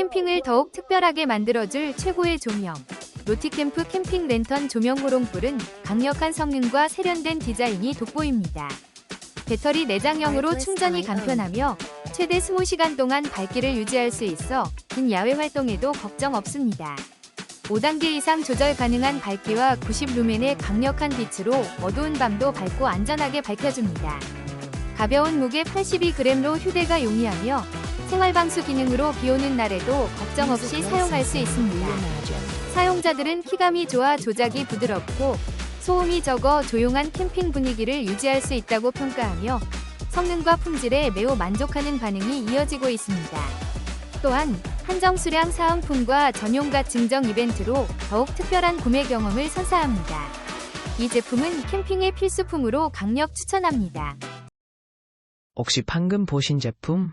캠핑을 더욱 특별하게 만들어줄 최고의 조명. 로티캠프 캠핑 랜턴 조명 호롱불은 강력한 성능과 세련된 디자인이 돋보입니다. 배터리 내장형으로 충전이 간편하며 최대 20시간 동안 밝기를 유지할 수 있어 긴 야외 활동에도 걱정 없습니다. 5단계 이상 조절 가능한 밝기와 90루멘의 강력한 빛으로 어두운 밤도 밝고 안전하게 밝혀줍니다. 가벼운 무게 82g로 휴대가 용이하며 생활방수 기능으로 비오는 날에도 걱정 없이 사용할 수 있습니다. 사용자들은 키감이 좋아 조작이 부드럽고 소음이 적어 조용한 캠핑 분위기를 유지할 수 있다고 평가하며 성능과 품질에 매우 만족하는 반응이 이어지고 있습니다. 또한 한정 수량 사은품과 전용가 증정 이벤트로 더욱 특별한 구매 경험을 선사합니다. 이 제품은 캠핑의 필수품으로 강력 추천합니다. 혹시 방금 보신 제품